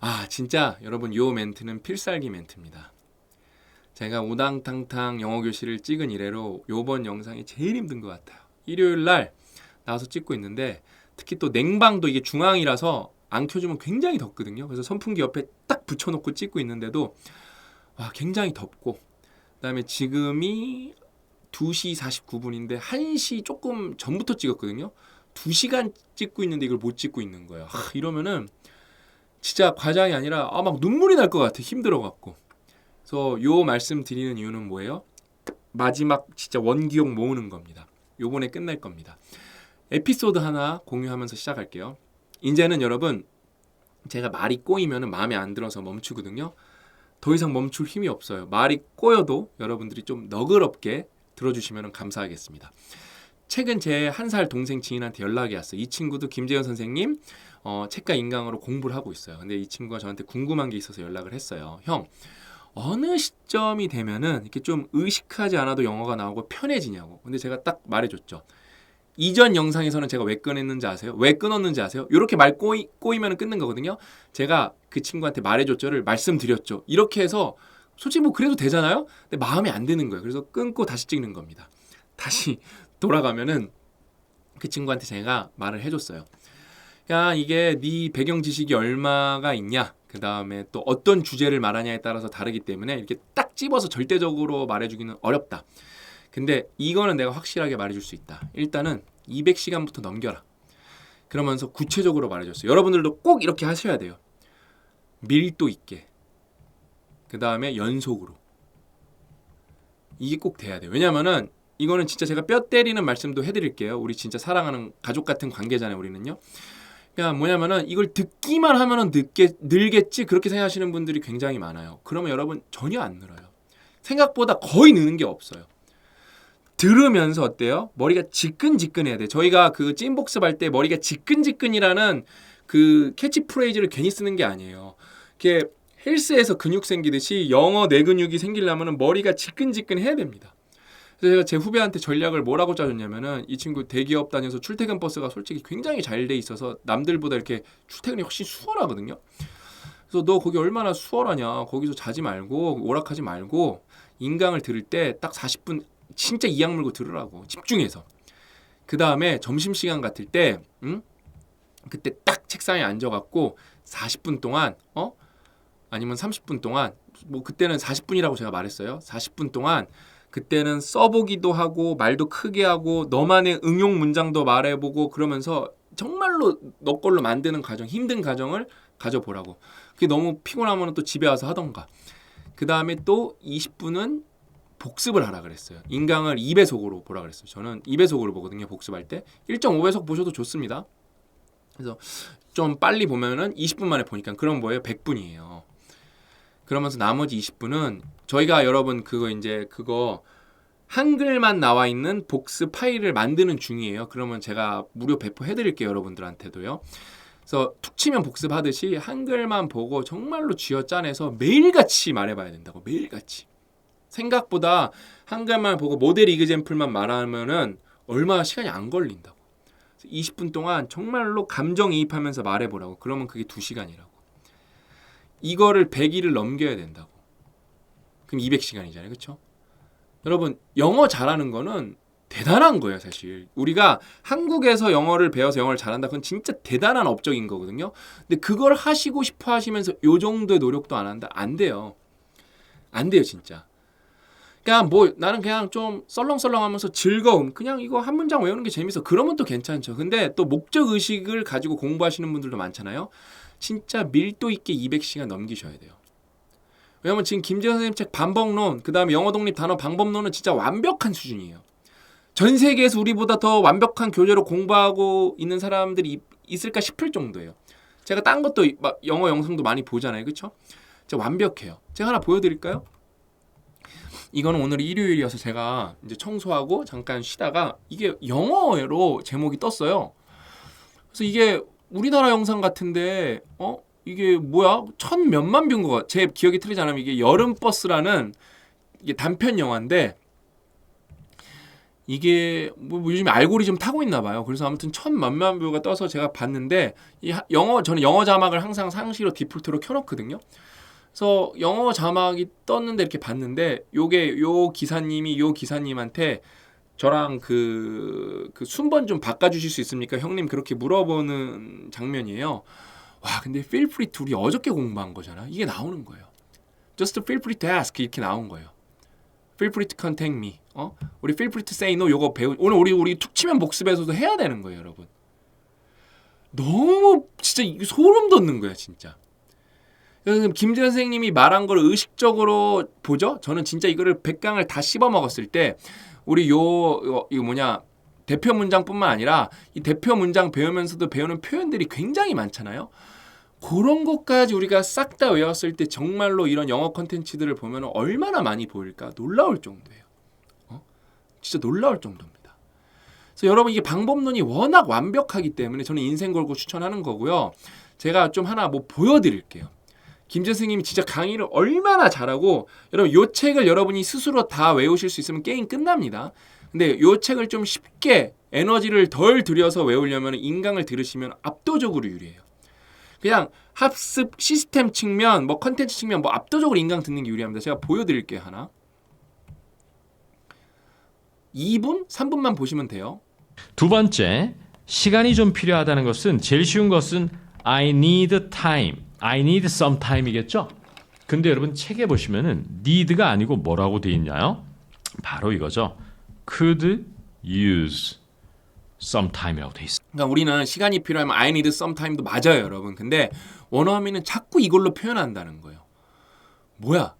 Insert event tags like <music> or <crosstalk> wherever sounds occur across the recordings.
아 진짜 여러분 요 멘트는 필살기 멘트입니다. 제가 우당탕탕 영어 교실을 찍은 이래로 요번 영상이 제일 힘든 것 같아요. 일요일 날 나와서 찍고 있는데 특히 또 냉방도 이게 중앙이라서 안 켜주면 굉장히 덥거든요. 그래서 선풍기 옆에 딱 붙여놓고 찍고 있는데도 와 굉장히 덥고 그다음에 지금이 2시 49분인데 1시 조금 전부터 찍었거든요. 2시간 찍고 있는데 이걸 못 찍고 있는 거예요. 하, 이러면은 진짜 과장이 아니라 아 막 눈물이 날 것 같아. 힘들어 갖고. 그래서 요 말씀 드리는 이유는 뭐예요? 마지막 진짜 원기옥 모으는 겁니다. 요번에 끝날 겁니다. 에피소드 하나 공유하면서 시작할게요. 이제는 여러분 제가 말이 꼬이면 마음에 안 들어서 멈추거든요. 더 이상 멈출 힘이 없어요. 말이 꼬여도 여러분들이 좀 너그럽게 들어주시면 감사하겠습니다. 최근 제 한 살 동생 지인한테 연락이 왔어요. 이 친구도 김재현 선생님 어, 책과 인강으로 공부를 하고 있어요. 근데 이 친구가 저한테 궁금한 게 있어서 연락을 했어요. 형, 어느 시점이 되면은 이렇게 좀 의식하지 않아도 영어가 나오고 편해지냐고. 근데 제가 딱 말해줬죠. 이전 영상에서는 제가 왜 꺼냈는지 아세요? 왜 끊었는지 아세요? 이렇게 말 꼬이, 꼬이면 끊는 거거든요. 제가 그 친구한테 말해줬죠를 말씀드렸죠. 이렇게 해서 솔직히 뭐 그래도 되잖아요? 근데 마음에 안 드는 거예요. 그래서 끊고 다시 찍는 겁니다. 다시 돌아가면은 그 친구한테 제가 말을 해줬어요. 야 이게 네 배경 지식이 얼마가 있냐? 그 다음에 또 어떤 주제를 말하냐에 따라서 다르기 때문에 이렇게 딱 집어서 절대적으로 말해주기는 어렵다. 근데 이거는 내가 확실하게 말해줄 수 있다. 일단은 200시간부터 넘겨라. 그러면서 구체적으로 말해줬어요. 여러분들도 꼭 이렇게 하셔야 돼요. 밀도 있게. 그 다음에 연속으로. 이게 꼭 돼야 돼요. 왜냐면은 이거는 진짜 제가 뼈 때리는 말씀도 해드릴게요 우리 진짜 사랑하는 가족 같은 관계잖아요 우리는요 그러니까 뭐냐면은 이걸 듣기만 하면은 늦게 늘겠지 그렇게 생각하시는 분들이 굉장히 많아요. 그러면 여러분 전혀 안 늘어요. 생각보다 거의 느는 게 없어요. 들으면서 어때요? 머리가 지끈지끈해야 돼. 저희가 그 찐복습 할 때 머리가 지끈지끈이라는 그 캐치프레이즈를 괜히 쓰는 게 아니에요. 이게 헬스에서 근육 생기듯이 영어 내 근육이 생기려면 머리가 지끈지끈해야 됩니다. 그래서 제가 제 후배한테 전략을 뭐라고 짜줬냐면은 이 친구 대기업 다녀서 출퇴근 버스가 솔직히 굉장히 잘 돼 있어서 남들보다 이렇게 출퇴근이 훨씬 수월하거든요. 그래서 너 거기 얼마나 수월하냐. 거기서 자지 말고 오락하지 말고 인강을 들을 때 딱 40분 진짜 이악 물고 들으라고 집중해서. 그 다음에 점심 시간 같을 때, 응? 그때 딱 책상에 앉아갖고 40분 동안 어 아니면 30분 동안 뭐 그때는 40분이라고 제가 말했어요. 40분 동안 그때는 써보기도 하고 말도 크게 하고 너만의 응용 문장도 말해보고 그러면서 정말로 너 걸로 만드는 과정 힘든 과정을 가져보라고. 그게 너무 피곤하면 또 집에 와서 하던가. 그 다음에 또 20분은 복습을 하라 그랬어요. 인강을 2배속으로 보라 그랬어요. 저는 2배속으로 보거든요 복습할 때. 1.5배속 보셔도 좋습니다. 그래서 좀 빨리 보면은 20분 만에 보니까 그럼 뭐예요. 100분이에요 그러면서 나머지 20분은 저희가 여러분 그거 이제 그거 한글만 나와 있는 복습 파일을 만드는 중이에요. 그러면 제가 무료 배포해 드릴게요, 여러분들한테도요. 그래서 툭 치면 복습하듯이 한글만 보고 정말로 쥐어 짜내서 매일같이 말해봐야 된다고 매일같이 생각보다 한글만 보고 모델 이그젠플만 말하면은 얼마 시간이 안 걸린다고 20분 동안 정말로 감정이입하면서 말해보라고 그러면 그게 2시간이라고 이거를 100일을 넘겨야 된다고. 그럼 200시간이잖아요. 그렇죠? 여러분, 영어 잘하는 거는 대단한 거예요, 사실. 우리가 한국에서 영어를 배워서 영어를 잘한다. 그건 진짜 대단한 업적인 거거든요. 근데 그걸 하시고 싶어 하시면서 요 정도의 노력도 안 한다? 안 돼요. 안 돼요, 진짜. 그냥 뭐 나는 그냥 좀 썰렁썰렁하면서 즐거움 그냥 이거 한 문장 외우는 게 재밌어 그러면 또 괜찮죠 근데 또 목적 의식을 가지고 공부하시는 분들도 많잖아요 진짜 밀도 있게 200시간 넘기셔야 돼요. 왜냐면 지금 김재현 선생님 책 반복론, 그 다음에 영어 독립 단어 방법론은 진짜 완벽한 수준이에요. 전 세계에서 우리보다 더 완벽한 교재로 공부하고 있는 사람들이 있을까 싶을 정도예요. 제가 딴 것도 막 영어 영상도 많이 보잖아요. 그쵸? 진짜 완벽해요. 제가 하나 보여드릴까요? 이거는 오늘 일요일이어서 제가 이제 청소하고 잠깐 쉬다가 이게 영어로 제목이 떴어요. 그래서 이게 우리나라 영상 같은데 어 이게 뭐야 천 몇만 뷰인 거. 제 기억이 틀리지 않으면 이게 여름 버스라는 이게 단편 영화인데 이게 뭐 요즘 알고리즘 타고 있나 봐요. 그래서 아무튼 천 만만 뷰가 떠서 제가 봤는데 이 하- 영어 저는 영어 자막을 항상 상시로 디폴트로 켜놓거든요. 그래서 영어 자막이 떴는데 이렇게 봤는데 요게 요 기사님이 요 기사님한테 저랑 그, 그 순번 좀 바꿔주실 수 있습니까? 형님 그렇게 물어보는 장면이에요. 와 근데 feel free to 우리 어저께 공부한 거잖아. 이게 나오는 거예요. Just feel free to ask 이렇게 나온 거예요. Feel free to contact me. 어? 우리 feel free to say no 요거 배우 오늘 우리 우리 툭 치면 복습에서도 해야 되는 거예요, 여러분. 너무 진짜 소름 돋는 거야, 진짜. 김 선생님이 말한 걸 의식적으로 보죠. 저는 진짜 이거를 백강을 다 씹어 먹었을 때 우리 요, 요 이거 뭐냐 대표 문장뿐만 아니라 이 대표 문장 배우면서도 배우는 표현들이 굉장히 많잖아요. 그런 것까지 우리가 싹 다 외웠을 때 정말로 이런 영어 컨텐츠들을 보면 얼마나 많이 보일까 놀라울 정도예요. 어? 진짜 놀라울 정도입니다. 그래서 여러분 이게 방법론이 워낙 완벽하기 때문에 저는 인생 걸고 추천하는 거고요. 제가 좀 하나 뭐 보여드릴게요. 김재 선생님이 진짜 강의를 얼마나 잘하고 여러분 요 책을 여러분이 스스로 다 외우실 수 있으면 게임 끝납니다. 근데 요 책을 좀 쉽게 에너지를 덜 들여서 외우려면 인강을 들으시면 압도적으로 유리해요. 그냥 학습 시스템 측면, 뭐 컨텐츠 측면, 뭐 압도적으로 인강 듣는 게 유리합니다. 제가 보여드릴게요 하나. 2분, 3분만 보시면 돼요. 두 번째, 시간이 좀 필요하다는 것은 제일 쉬운 것은 I need time, I need some time이겠죠? 근데 여러분 책에 보시면은 need가 아니고 뭐라고 돼 있나요? 바로 이거죠. could use some time이라고 돼 있어요. 그러니까 우리는 시간이 필요하면 I need some time도 맞아요, 여러분. 근데 원어민은 자꾸 이걸로 표현한다는 거예요. 뭐야?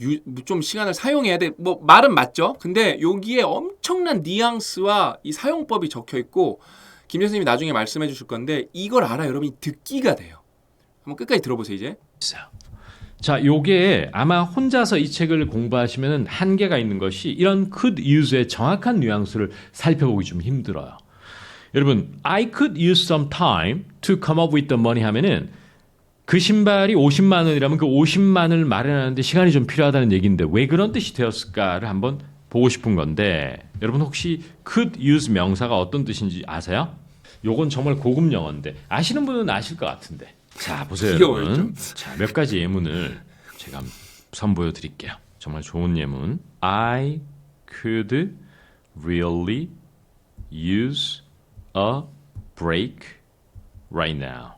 유, 뭐좀 시간을 사용해야 돼. 뭐 말은 맞죠. 근데 여기에 엄청난 뉘앙스와 이 사용법이 적혀 있고 김 선생님이 나중에 말씀해 주실 건데 이걸 알아 여러분이 듣기가 돼요. 한번 끝까지 들어보세요, 이제. 자, 요게 아마 혼자서 이 책을 공부하시면 한계가 있는 것이 이런 could use의 정확한 뉘앙스를 살펴보기 좀 힘들어요. 여러분, I could use some time to come up with the money 하면은 그 신발이 50만 원이라면 그 50만을 마련하는데 시간이 좀 필요하다는 얘기인데 왜 그런 뜻이 되었을까를 한번 보고 싶은 건데 여러분 혹시 could use 명사가 어떤 뜻인지 아세요? 요건 정말 고급 영어인데 아시는 분은 아실 것 같은데 자 보세요 귀여워요, 여러분 자몇 가지 예문을 제가 선보여 드릴게요 정말 좋은 예문 I could really use a break right now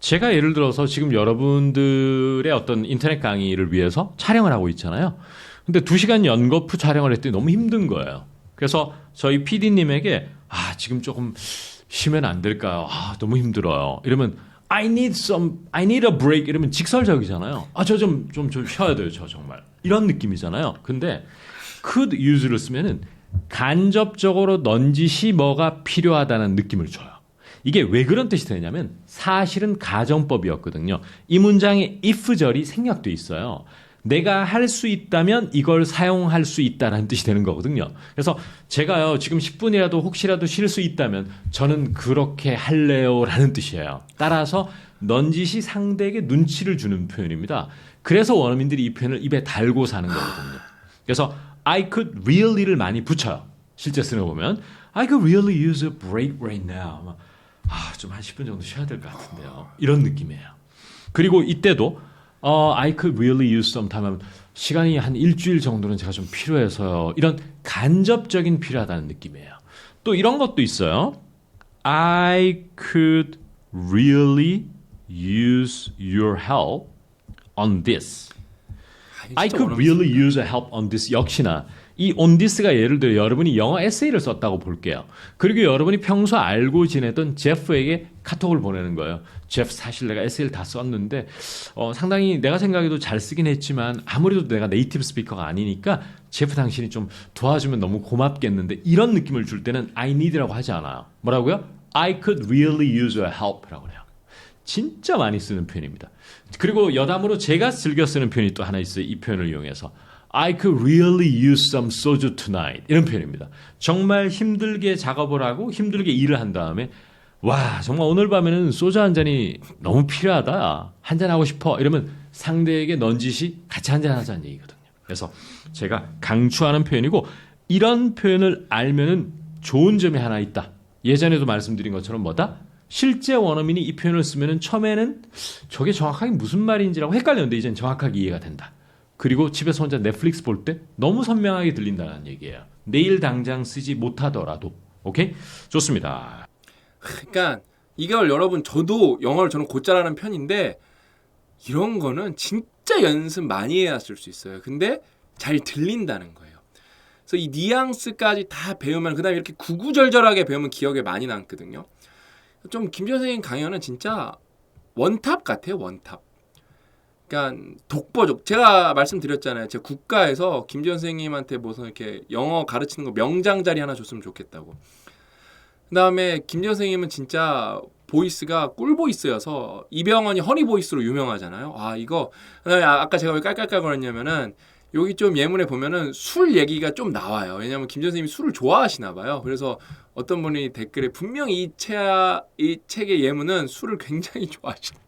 제가 예를 들어서 지금 여러분들의 어떤 인터넷 강의를 위해서 촬영을 하고 있잖아요. 근데 두 시간 연거푸 촬영을 했더니 너무 힘든 거예요. 그래서 저희 PD님에게 아 지금 조금 쉬면 안 될까요? 아 너무 힘들어요. 이러면 I need some, I need a break 이러면 직설적이잖아요. 아 저 좀 좀 좀 쉬어야 돼요, 저 정말 이런 느낌이잖아요. 근데 could use를 쓰면은 간접적으로 넌지시 뭐가 필요하다는 느낌을 줘요. 이게 왜 그런 뜻이 되냐면 사실은 가정법이었거든요. 이 문장에 if절이 생략돼 있어요. 내가 할 수 있다면 이걸 사용할 수 있다라는 뜻이 되는 거거든요. 그래서 제가요 지금 10분이라도 혹시라도 쉴 수 있다면 저는 그렇게 할래요라는 뜻이에요. 따라서 넌지시 상대에게 눈치를 주는 표현입니다. 그래서 원어민들이 이 표현을 입에 달고 사는 거거든요. 그래서 I could really를 많이 붙여요. 실제 쓰는 거 보면 I could really use a break right now. 아, 좀 한 10분 정도 쉬어야 될 것 같은데요. 이런 느낌이에요. 그리고 이때도 어, I could really use some time 하면 시간이 한 일주일 정도는 제가 좀 필요해서요. 이런 간접적인 필요하다는 느낌이에요. 또 이런 것도 있어요. I could really use your help on this. I could really use a help on this 역시나 이 this가 예를 들어 여러분이 영어 에세이를 썼다고 볼게요. 그리고 여러분이 평소 알고 지내던 제프에게 카톡을 보내는 거예요. 제프 사실 내가 에세이를 다 썼는데 어, 상당히 내가 생각해도 잘 쓰긴 했지만 아무래도 내가 네이티브 스피커가 아니니까 제프 당신이 좀 도와주면 너무 고맙겠는데 이런 느낌을 줄 때는 I need라고 하지 않아요. 뭐라고요? I could really use your help라고 해요. 진짜 많이 쓰는 표현입니다. 그리고 여담으로 제가 즐겨 쓰는 표현이 또 하나 있어요. 이 표현을 이용해서. I could really use some soju tonight. 이런 표현입니다. 정말 힘들게 작업을 하고 힘들게 일을 한 다음에 와, 정말 오늘 밤에는 소주 한 잔이 너무 필요하다. 한 잔 하고 싶어. 이러면 상대에게 넌지시 같이 한 잔 하자는 얘기거든요. 그래서 제가 강추하는 표현이고 이런 표현을 알면은 좋은 점이 하나 있다. 예전에도 말씀드린 것처럼 뭐다? 실제 원어민이 이 표현을 쓰면은 처음에는 저게 정확하게 무슨 말인지라고 헷갈렸는데 이젠 정확하게 이해가 된다. 그리고 집에서 혼자 넷플릭스 볼 때 너무 선명하게 들린다는 얘기예요. 내일 당장 쓰지 못하더라도. 오케이? 좋습니다. 그러니까 이걸 여러분 저도 영어를 저는 곧 잘하는 편인데 이런 거는 진짜 연습 많이 해야 쓸 수 있어요. 근데 잘 들린다는 거예요. 그래서 이 뉘앙스까지 다 배우면 그다음에 이렇게 구구절절하게 배우면 기억에 많이 남거든요. 좀 김 선생님 강연은 진짜 원탑 같아요. 원탑. 그러니까 독보적. 제가 말씀드렸잖아요. 제가 국가에서 김지현 선생님한테 무슨 이렇게 영어 가르치는 거 명장 자리 하나 줬으면 좋겠다고. 그다음에 김지현 선생님은 진짜 보이스가 꿀 보이스여서 이병헌이 허니 보이스로 유명하잖아요. 아 이거 그다음에 아- 아까 제가 왜 깔깔깔거렸냐면은 여기 좀 예문에 보면은 술 얘기가 좀 나와요. 왜냐하면 김지현 선생님이 술을 좋아하시나 봐요. 그래서 어떤 분이 댓글에 분명히 이, 책, 이 책의 예문은 술을 굉장히 <laughs> 좋아하시는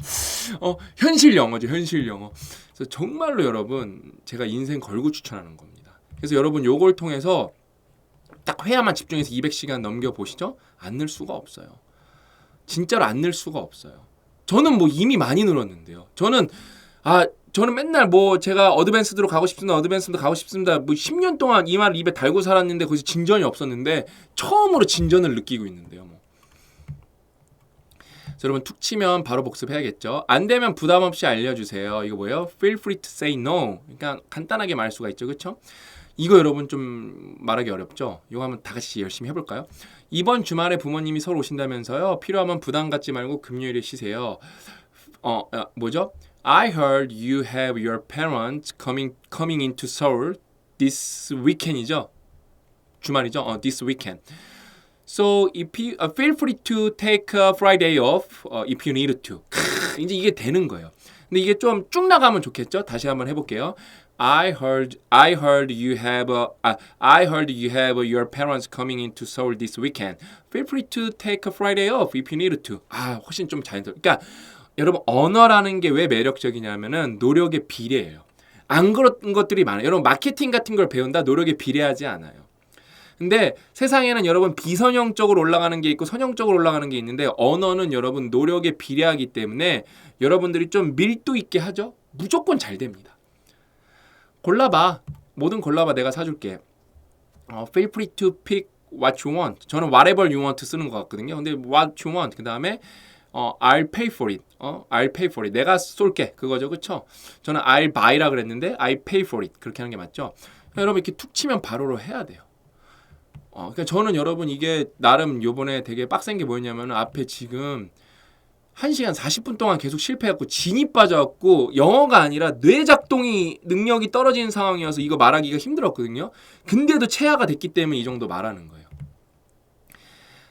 <laughs> 어 현실 영어죠 현실 영어. 그래서 정말로 여러분 제가 인생 걸고 추천하는 겁니다. 그래서 여러분 요걸 통해서 딱 회화만 집중해서 200시간 넘겨 보시죠? 안 늘 수가 없어요. 진짜로 안 늘 수가 없어요. 저는 뭐 이미 많이 늘었는데요. 저는 아 저는 맨날 뭐 제가 어드밴스드로 가고 싶습니다 어드밴스드 가고 싶습니다. 뭐 10년 동안 이 말을 입에 달고 살았는데 거기서 진전이 없었는데 처음으로 진전을 느끼고 있는데요 뭐 여러분 툭 치면 바로 복습해야겠죠. 안 되면 부담 없이 알려주세요. 이거 뭐예요? Feel free to say no. 그러니까 간단하게 말할 수가 있죠, 그렇죠? 이거 여러분 좀 말하기 어렵죠? 이거 한번 다 같이 열심히 해볼까요? 이번 주말에 부모님이 서울 오신다면서요. 필요하면 부담 갖지 말고 금요일에 쉬세요. 어, 어 뭐죠? I heard you have your parents coming coming into Seoul this weekend이죠. 주말이죠. 어, this weekend. So if you uh, feel free to take a Friday off uh, if you need to. 크, 이제 이게 되는 거예요. 근데 이게 좀 쭉 나가면 좋겠죠? 다시 한번 해볼게요. I heard I heard you have a, 아, I heard you have your parents coming into Seoul this weekend. Feel free to take a Friday off if you need to. 아 훨씬 좀 자연스럽. 그러니까 여러분 언어라는 게 왜 매력적이냐면은 노력에 비례해요. 안 그런 것들이 많아요. 여러분 마케팅 같은 걸 배운다 노력에 비례하지 않아요. 근데 세상에는 여러분 비선형적으로 올라가는 게 있고 선형적으로 올라가는 게 있는데 언어는 여러분 노력에 비례하기 때문에 여러분들이 좀 밀도 있게 하죠. 무조건 잘 됩니다. 골라봐. 뭐든 골라봐. 내가 사줄게. 어, feel free to pick what you want. 저는 whatever you want 쓰는 것 같거든요. 근데 what you want 그 다음에 어, I'll pay for it. 어, I'll pay for it. 내가 쏠게. 그거죠, 그렇죠? 저는 I'll buy라 그랬는데 I pay for it. 그렇게 하는 게 맞죠? 여러분 이렇게 툭 치면 바로로 해야 돼요. 어, 그러니까 저는 여러분 이게 나름 요번에 되게 빡센 게 뭐였냐면 앞에 지금 1시간 40분 동안 계속 실패했고 진이 빠져갖고 영어가 아니라 뇌 작동이 능력이 떨어지는 상황이어서 이거 말하기가 힘들었거든요. 근데도 체화가 됐기 때문에 이 정도 말하는 거예요.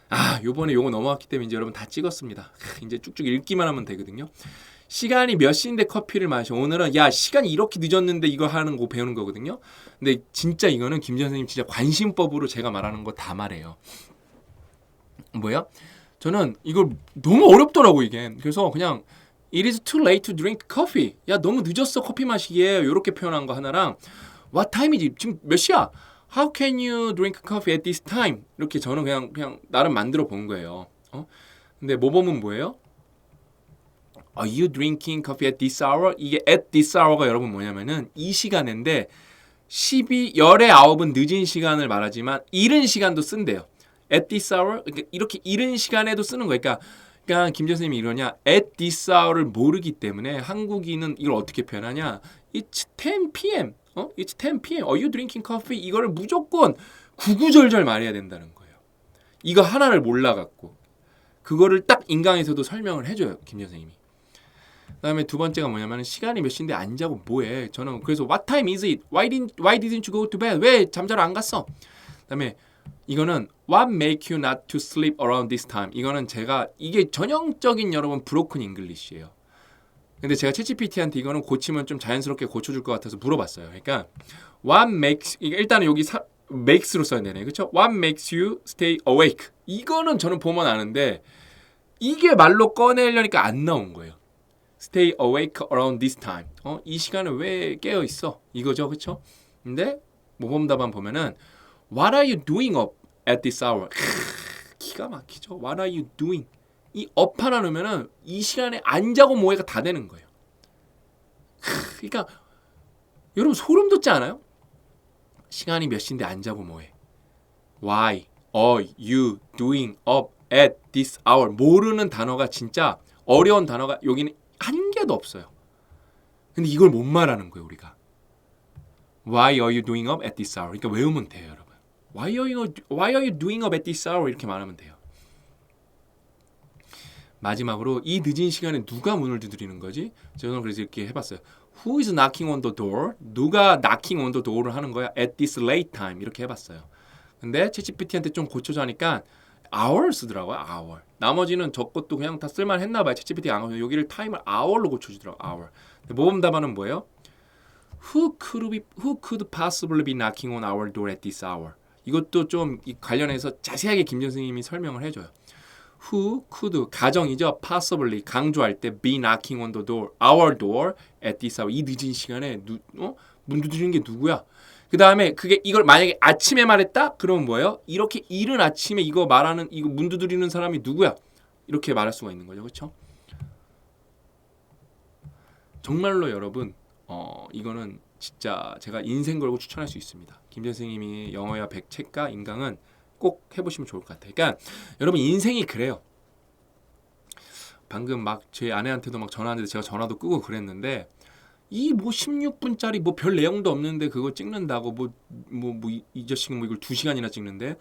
아, 요번에 요거 넘어왔기 때문에 이제 여러분 다 찍었습니다. 크, 이제 쭉쭉 읽기만 하면 되거든요. 시간이 몇 시인데 커피를 마셔. 오늘은 야 시간이 이렇게 늦었는데 이거 하는 거 배우는 거거든요. 근데 진짜 이거는 김 선생님 진짜 관심법으로 제가 말하는 거 다 말해요. 뭐야? 저는 이걸 너무 어렵더라고 이게. 그래서 그냥 It is too late to drink coffee. 야 너무 늦었어 커피 마시기에 이렇게 표현한 거 하나랑 What time is it? 지금 몇 시야? How can you drink coffee at this time? 이렇게 저는 그냥 그냥 나름 만들어 본 거예요. 어? 근데 모범은 뭐예요? Are you drinking coffee at this hour? 이게 at this hour가 여러분 뭐냐면은 이 시간인데 12 열의 아홉은 늦은 시간을 말하지만 이른 시간도 쓴대요. at this hour 그러니까 이렇게 이른 시간에도 쓰는 거예요. 그러니까 그러니까 김 선생님이 이러냐 at this hour를 모르기 때문에 한국인은 이걸 어떻게 표현하냐 it's 10 p.m. 어? it's 10 p.m. Are you drinking coffee? 이거를 무조건 구구절절 말해야 된다는 거예요. 이거 하나를 몰라갖고 그거를 딱 인강에서도 설명을 해줘요 김 선생님이. 그다음에 두 번째가 뭐냐면 시간이 몇 시인데 안 자고 뭐해? 저는 그래서 what time is it? Why didn't Why didn't you go to bed? 왜 잠자러 안 갔어? 그다음에 이거는 what make you not to sleep around this time? 이거는 제가 이게 전형적인 여러분 브로큰 잉글리시예요. 근데 제가 챗GPT한테 이거는 고치면 좀 자연스럽게 고쳐줄 것 같아서 물어봤어요. 그러니까 what makes 일단은 여기 사, makes로 써야 되네, 그렇죠? What makes you stay awake? 이거는 저는 보면 아는데 이게 말로 꺼내려니까 안 나온 거예요. Stay awake around this time. 어, 이 시간에 왜 깨어 있어? 이거죠, 그렇죠? 근데 모범 답안 보면은 What are you doing up at this hour? 기가 막히죠. What are you doing? 이 up 하나 넣으면은 이 시간에 안 자고 뭐해가 다 되는 거예요. 그러니까 여러분 소름 돋지 않아요? 시간이 몇 시인데 안 자고 뭐해? Why are you doing up at this hour? 모르는 단어가 진짜 어려운 단어가 여기는 한 개도 없어요. 근데 이걸 못 말하는 거예요, 우리가. Why are you doing up at this hour? 그러니까 외우면 돼요, 여러분. Why are you Why are you doing up at this hour? 이렇게 말하면 돼요. 마지막으로 이 늦은 시간에 누가 문을 두드리는 거지? 저는 그래서 이렇게 해봤어요. Who is knocking on the door? 누가 knocking on the door를 하는 거야? At this late time 이렇게 해봤어요. 근데 채찌PT한테 좀 고쳐줘 하니까 hour 쓰더라고요. hour. 나머지는 저 것도 그냥 다 쓸만 했나 봐요. 채찌PT가 안 고쳐. 여기를 타임을 hour로 고쳐 주더라고. hour. 근데 모범 답안은 뭐예요? Who could be Who could possibly be knocking on our door at this hour? 이것도 좀이 관련해서 자세하게 김전 선생님이 설명을 해줘요. Who could 가정이죠. Possibly 강조할 때 be knocking on the door, our door hour. 이 늦은 시간에 누, 어? 문 두드리는 게 누구야? 그 다음에 그게 이걸 만약에 아침에 말했다? 그러면 뭐예요? 이렇게 이른 아침에 이거 말하는 이거 문 두드리는 사람이 누구야? 이렇게 말할 수가 있는 거죠, 그렇죠? 정말로 여러분, 어 이거는 진짜 제가 인생 걸고 추천할 수 있습니다. 김 선생님이 영어야 백 책과 인강은 꼭 해보시면 좋을 것 같아요. 그러니까 여러분 인생이 그래요. 방금 막 제 아내한테도 막 전화하는데 제가 전화도 끄고 그랬는데 이 뭐 16분짜리 뭐 별 내용도 없는데 그거 찍는다고 뭐 뭐 뭐이 자식은 뭐 이걸 2시간이나 찍는데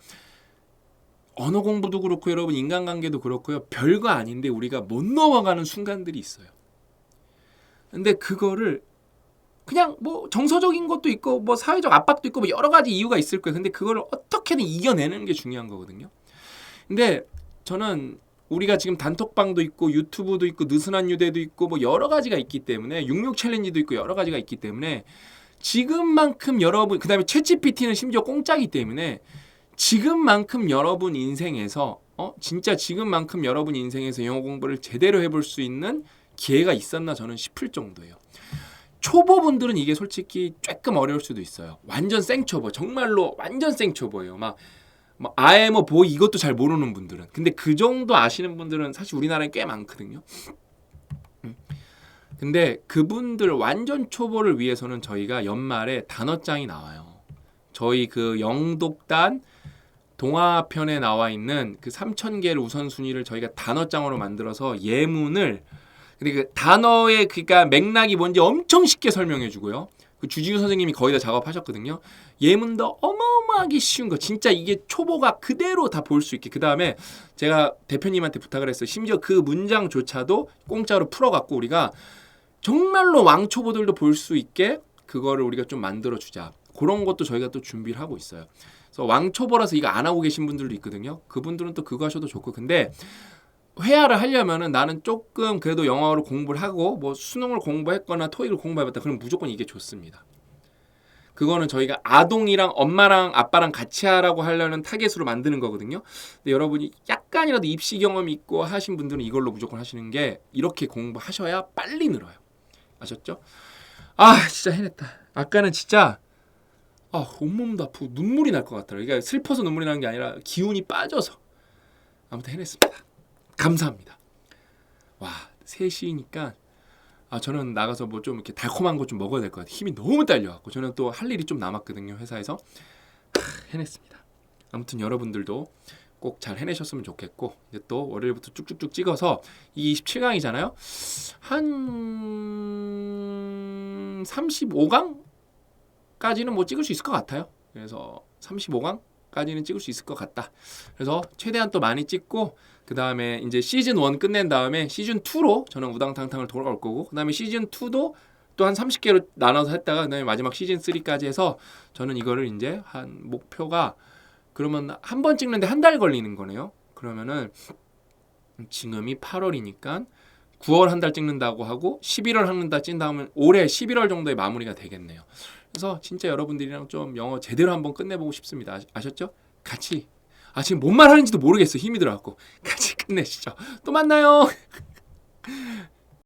언어 공부도 그렇고 여러분 인간관계도 그렇고요. 별거 아닌데 우리가 못 넘어가는 순간들이 있어요. 근데 그거를 그냥 뭐 정서적인 것도 있고 뭐 사회적 압박도 있고 뭐 여러 가지 이유가 있을 거예요. 근데 그거를 어떻게든 이겨내는 게 중요한 거거든요. 근데 저는 우리가 지금 단톡방도 있고 유튜브도 있고 느슨한 유대도 있고 뭐 여러 가지가 있기 때문에 66 챌린지도 있고 여러 가지가 있기 때문에 지금만큼 여러분 그다음에 챗GPT는 심지어 공짜기 때문에 지금만큼 여러분 인생에서 어 진짜 지금만큼 여러분 인생에서 영어 공부를 제대로 해볼 수 있는 기회가 있었나 저는 싶을 정도예요. 초보분들은 이게 솔직히 조금 어려울 수도 있어요. 완전 생초보, 정말로 완전 생초보예요. 막, 막 아예 뭐뭐 이것도 잘 모르는 분들은. 근데 그 정도 아시는 분들은 사실 우리나라에 꽤 많거든요. 음. 근데 그분들 완전 초보를 위해서는 저희가 연말에 단어장이 나와요. 저희 그 영독단 동화편에 나와 있는 그 3천 개를 우선순위를 저희가 단어장으로 만들어서 예문을 근데 그 단어의 그러니까 맥락이 뭔지 엄청 쉽게 설명해 주고요. 그 주지우 선생님이 거의 다 작업하셨거든요. 예문도 어마어마하게 쉬운 거. 진짜 이게 초보가 그대로 다 볼 수 있게. 그 다음에 제가 대표님한테 부탁을 했어요. 심지어 그 문장조차도 공짜로 풀어갖고 우리가 정말로 왕초보들도 볼 수 있게 그거를 우리가 좀 만들어 주자. 그런 것도 저희가 또 준비를 하고 있어요. 그래서 왕초보라서 이거 안 하고 계신 분들도 있거든요. 그분들은 또 그거 하셔도 좋고. 근데 회화를 하려면은 나는 조금 그래도 영어를 공부를 하고 뭐 수능을 공부했거나 토익을 공부해봤다. 그럼 무조건 이게 좋습니다. 그거는 저희가 아동이랑 엄마랑 아빠랑 같이 하라고 하려는 타겟으로 만드는 거거든요. 근데 여러분이 약간이라도 입시 경험이 있고 하신 분들은 이걸로 무조건 하시는 게 이렇게 공부하셔야 빨리 늘어요. 아셨죠? 아 진짜 해냈다. 아까는 진짜 아 온몸도 아프고 눈물이 날 것 같더라고요. 그러니까 슬퍼서 눈물이 나는 게 아니라 기운이 빠져서 아무튼 해냈습니다. 감사합니다. 와, 3시니까 아 저는 나가서 뭐 좀 이렇게 달콤한 거 좀 먹어야 될 것 같아요. 힘이 너무 딸려 갖고 저는 또 할 일이 좀 남았거든요, 회사에서. 하, 해냈습니다. 아무튼 여러분들도 꼭 잘 해내셨으면 좋겠고 이제 또 월요일부터 쭉쭉쭉 찍어서 이 27강이잖아요. 한 35강 까지는 뭐 찍을 수 있을 것 같아요. 그래서 35강 까지는 찍을 수 있을 것 같다. 그래서 최대한 또 많이 찍고 그 다음에 이제 시즌 1 끝낸 다음에 시즌 2로 저는 우당탕탕을 돌아올 거고 그 다음에 시즌 2도 또 한 30개로 나눠서 했다가 그다음에 마지막 시즌 3까지 해서 저는 이거를 이제 한 목표가 그러면 한 번 찍는데 한 달 걸리는 거네요. 그러면은 지금이 8월이니까 9월 한 달 찍는다고 하고 11월 한 달 찍는 다음에 올해 11월 정도에 마무리가 되겠네요. 그래서 진짜 여러분들이랑 좀 영어 제대로 한번 끝내보고 싶습니다. 아- 아셨죠? 같이 아 지금 뭔 말 하는지도 모르겠어 힘이 들어갖고 같이 끝내시죠. 또 만나요. <laughs>